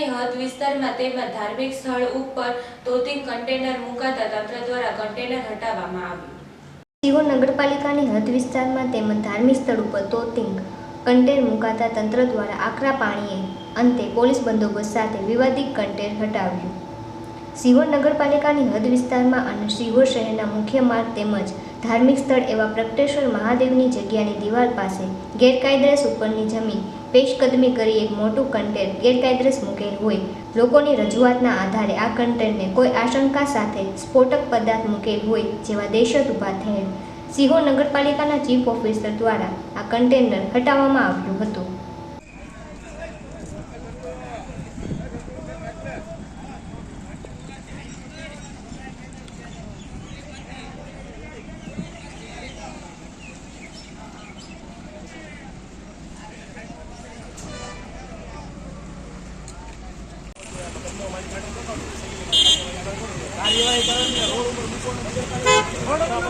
નગરપાલિકાની હદ વિસ્તારમાં તેમજ ધાર્મિક સ્થળ ઉપર તોતિંગ કન્ટેનર મુકાતા તંત્ર દ્વારા કન્ટેનર હટાવવામાં આવ્યું. સિહોર નગરપાલિકાની હદ વિસ્તારમાં તેમજ ધાર્મિક સ્થળ ઉપર તોતિંગ કન્ટેર મુકાતા તંત્ર દ્વારા આકરા પાણીએ અંતે પોલીસ બંદોબસ્ત સાથે વિવાદિત કન્ટેર હટાવ્યું. સિહોર નગરપાલિકાની હદ વિસ્તારમાં અને સિહોર શહેરના મુખ્ય માર્ગ તેમજ ધાર્મિક સ્થળ એવા પ્રગટેશ્વર મહાદેવની જગ્યાની દિવાલ પાસે ગેરકાયદેસ ઉપરની જમીન પેશકદમી કરી એક મોટું કન્ટેન્ટ ગેરકાયદેસ મૂકેલ હોય. લોકોની રજૂઆતના આધારે આ કન્ટેન્ટને કોઈ આશંકા સાથે સ્ફોટક પદાર્થ મૂકેલ હોય જેવા દહેશત ઊભા થયેલ. સિંહો નગરપાલિકાના ચીફ ઓફિસર દ્વારા આ કન્ટેનર હટાવવામાં આવ્યું હતું મારે બીજું કાંઈ જોવું નથી. આ કેબિન તમારે લેવું છે તો હું લઈ લઉં. બસ, હવે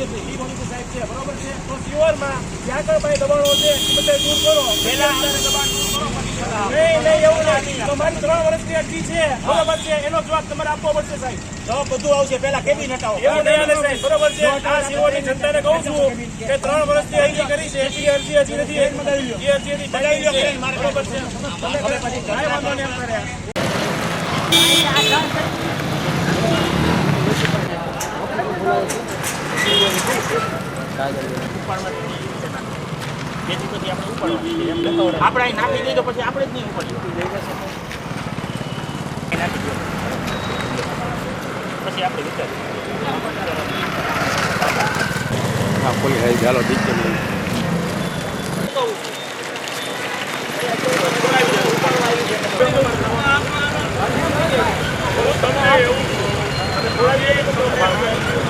સાહેબ છે બરોબર છે? તો જ્યાં કઈ ભાઈ દબાણો છે બધા દૂર કરો. પહેલા દબાણ દૂર કરો, નહીં નહીં એવું નથી. તો ત્રણ વર્ષની અરજી છે. બરોબર છે. એનો જવાબ તમારે આપવો પડશે સાહેબ. જવાબ બધું આવશે. પહેલા કેબિન હટાવો એવું નહીં હાલે સાહેબ. બરોબર છે. આ શિવોની જનતાને કહું છું કે ત્રણ વર્ષથી અરજી કરી છે. એ અરજી હજી નથી. એ અરજી હજી બતાવી લો છે. બેન, મારે બરોબર છે. તમે પછી કાંઈ વાંધો નહીં. અમારે જેથી પછી આપણે નાખી દઈએ પછી આપણે જ નહીં દો. પછી આપણે વિચારીએ. અત્યારે એવું છે કે આ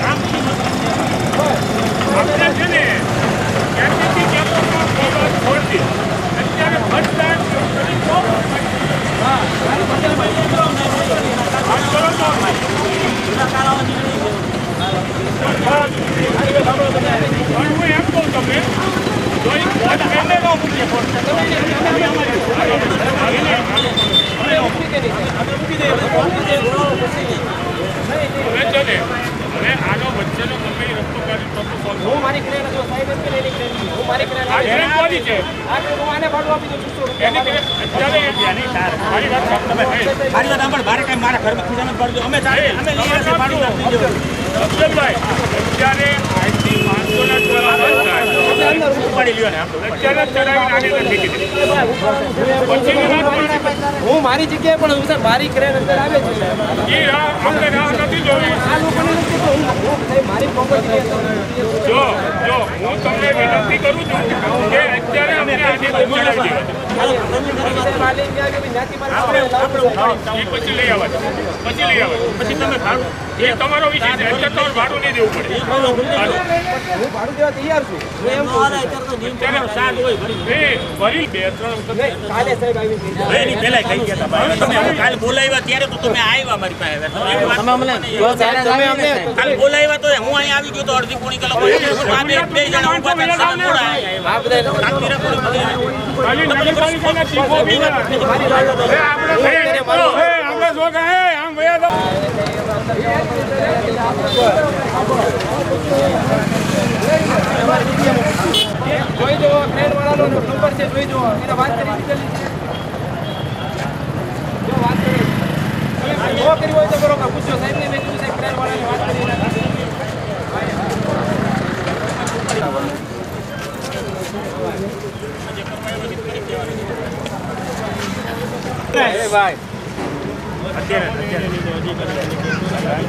કામ કોઈ નહીં કરે. પછી ભાડું આપણે છે ને ક્યાંથી ક્યાંક ફોટો છોડી અત્યારે મતદાન કરી તો વાત કરો તો પણ હું એમ કહું તમને જો ઈ વોટ એને ન મૂકે પણ હવે છે ને હવે આનો વચ્ચેનો ગમે એ રસ્તો કાઢી તો તો solve હું મારી ક્રેન જો સાહેબ એમ કે એની ક્રેન હું મારી ક્રેન આ ક્રેન કોની છે? આ હું આને ભાડું આપી દઉં છું એની ક્રેન અત્યારે ત્યાંની તાર. મારી વાત સાંભળો તમે મારી વાત સાંભળ, મારે કાંઈ મારા ઘરમાં ખીજામાં જ અમે ચાલે, અમે લઈએ છીએ, ભાડું આપી દો. અફઝલભાઈ, અત્યારે આજથી 500 ના ટોળા ઉપાડી લ્યો ને આપણે. અત્યારે નથી કીધી. હું મારી જગ્યાએ પણ મારી ક્રેન અંદર આવે છે એ આપણે રાહ નથી જોવી. આ લોકોને જો જો હું તમને વિનંતી કરું છું કે અત્યારે અમને આની. એ પછી લઈ આવવા પછી લઈ આવવા પછી તમે ભાડું એ તમારો વિષય છે અત્યારે તમારે ભાડું નહીં દેવું પડે હું ભાડું દેવા તૈયાર છું હું એમ કહું છું. અત્યારે સાત હોય બે ત્રણ વખત કાલે સાહેબ આવી ગઈ હવે એની પહેલા કહી ગયા તમે કાલ બોલાવ્યા ત્યારે તો તમે આવ્યા મારી પાસે તમે અમને કાલ બોલાવ્યા તો હું અહીંયા આવી ગયો તો અડધી પોણી કલાક બે બે જણા ઊભા જાઓ. જોઈ જો ક્રેન વાળાનો નંબર છે જોઈ જુઓ. એને વાત કરી દીધેલી છે જો વાત કરી હોય તો બરોબર પૂછજો સાહેબને મેં કીધું સાહેબ પ્રેરવાળાને વાત કરી ભાઈ અત્યારે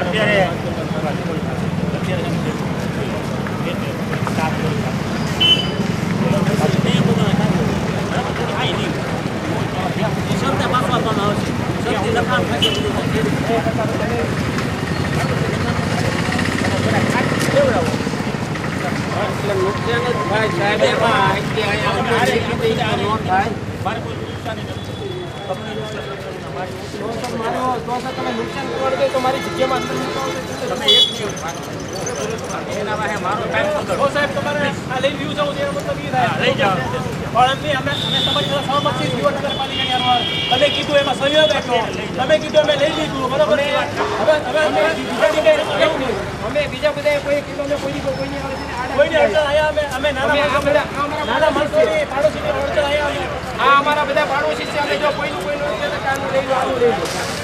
અત્યારે તમે નુકસાન કરવાનું દે તો મારી એક તમે કીધું એમાં સહયોગ આપ્યો તમે કીધું અમે લઈ લીધું બરોબર? અમે બીજા બધા કોઈ કીધું અમે કોઈ કોઈની કોઈની અડચણ અહીંયા અમે અમે નાના નાના માણસોની પાડોશીની અડચણ અહીંયા આ અમારા બધા પાડોશી છે અમે જો કોઈનું કોઈનું લઈ લો આવું લઈ લો.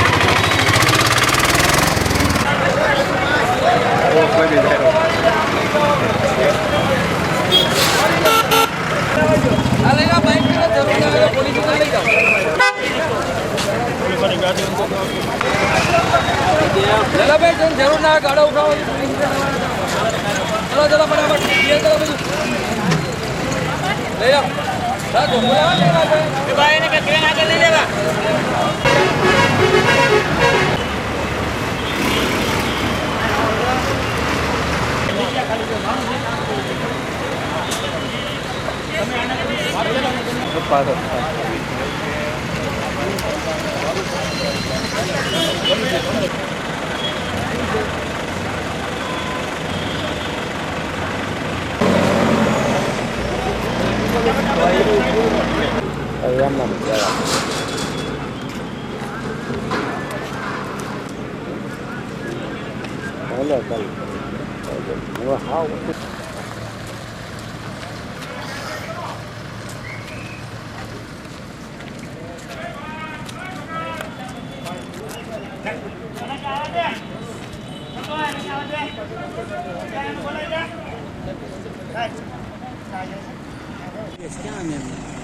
સાહેબ કોઈ મુખ્ય ચલો તો એક જ જગ્યા આપી ગયા. એમ નહીં, વાત નહીં. નમી જવાનું છે તૂટી જવાનું પથ્થર હેડ વજન લઈ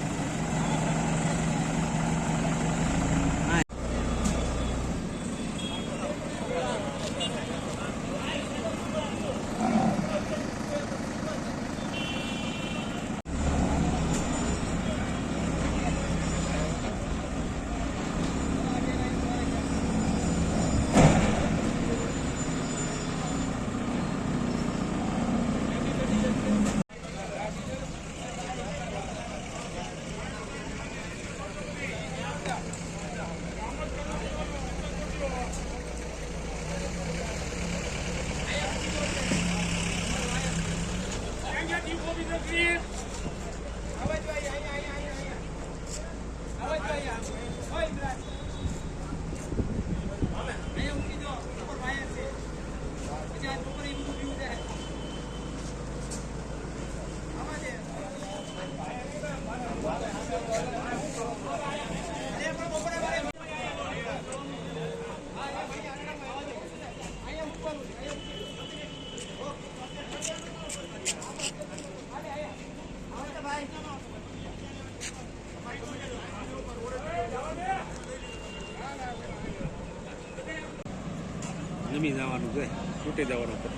લે એ સાહેબ, ઊભા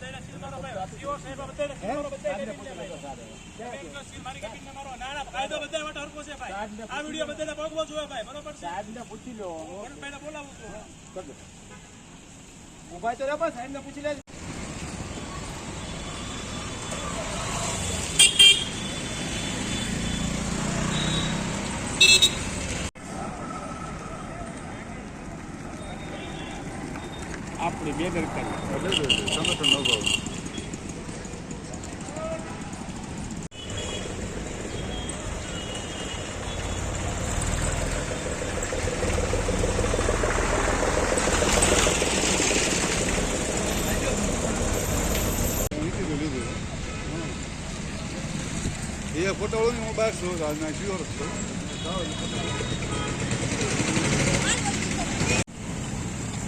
લા- લા- સીલ મારો ભાઈ. સીઓ સાહેબ. ના, ના, કાયદો બધા માટે હરખો છે ભાઈ. આ વીડિયો બધાને ભોગવો જોઈએ ભાઈ, બરોબર છે? વરુણભાઈને બોલાવું છું. ઊભા તો રહ્યો પણ સાહેબને પૂછી લેજો આપણી બેદરકારી એ ફોટો વાળો હું બહાર છું આજ ના શ્યોર છું.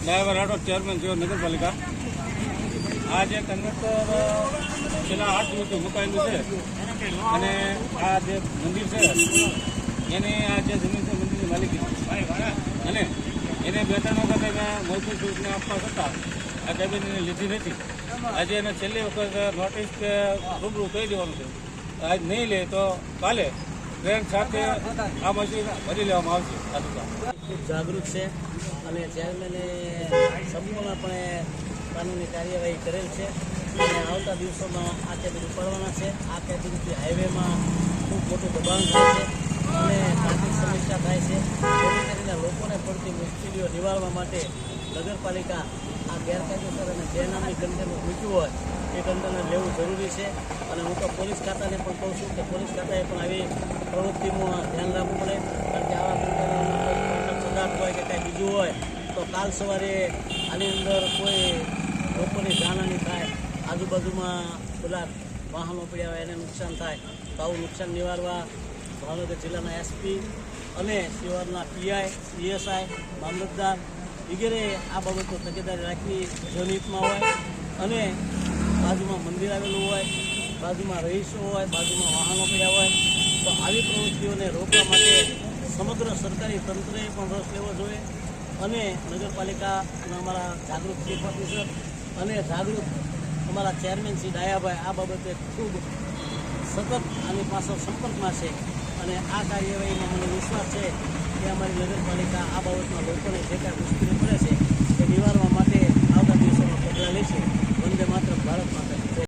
ડ્રાઈવર આટો ચેરમેન છે, નગરપાલિકા. આ જે કન્ડક્ટર છેલ્લા આઠ દિવસથી મુકાયેલું છે. અને આ જે મંદિર છે, એને આ જે જમીન છે, મંદિરની માલિકી. અને એને બે ત્રણ વખત એને મૌખિક સૂચના આપવા છતાં આ કેબિન લીધી નથી. આજે એને છેલ્લી વખત નોટિસ કે રૂબરૂ કહી દેવાનું છે. આજ નહીં લે તો કાલે ટ્રેન સાથે આ મશીન ભરી લેવામાં આવશે. ખૂબ જાગૃત છે અને ચેરમેને સંપૂર્ણપણે કાનૂની કાર્યવાહી કરેલ છે. અને આવતા દિવસોમાં આ કેબિન ઉપાડવાના છે. આ કેબિનથી હાઈવેમાં ખૂબ મોટું દબાણ થાય છે. અને ટ્રાફિક સમસ્યા થાય છે. જેથી કરીને લોકોને પડતી મુશ્કેલીઓ નિવારવા માટે નગરપાલિકા આ ગેરકાયદેસર અને બેનામી કન્ટેનર મૂક્યું હોય. એ લેવું જરૂરી છે. અને હું તો પોલીસ ખાતાને પણ કહું છું કે પોલીસ ખાતાએ પણ આવી પ્રવૃત્તિમાં ધ્યાન રાખવું પડે. કારણ કે આવા પદાર્થ હોય કે કાંઈ બીજું હોય, તો કાલ સવારે આની અંદર કોઈ લોકોની જાનહાની થાય, આજુબાજુમાં બધા વાહનો પડ્યા હોય એને નુકસાન થાય, તો આવું નુકસાન નિવારવા ભાવનગર જિલ્લાના એસપી અને શિવારના પીઆઈ, પીએસઆઈ, મામલતદાર વગેરે આ બાબતો તકેદારી રાખવી જનહિતમાં હોય અને બાજુમાં મંદિર આવેલું હોય, બાજુમાં રહીશો હોય, બાજુમાં વાહનો પડ્યા હોય, તો આવી પ્રવૃત્તિઓને રોકવા માટે સમગ્ર સરકારી તંત્રએ પણ રસ લેવો જોઈએ અને નગરપાલિકાના અમારા જાગૃત ચીફ ઓફિસર અને જાગૃત અમારા ચેરમેન શ્રી ડાયાભાઈ, આ બાબતે ખૂબ સતત આની પાછળ સંપર્કમાં છે અને આ કાર્યવાહીમાં મને વિશ્વાસ છે કે અમારી નગરપાલિકા આ બાબતમાં લોકોને જે કાંઈ મુશ્કેલી પડે છે તે નિવારવા mantener.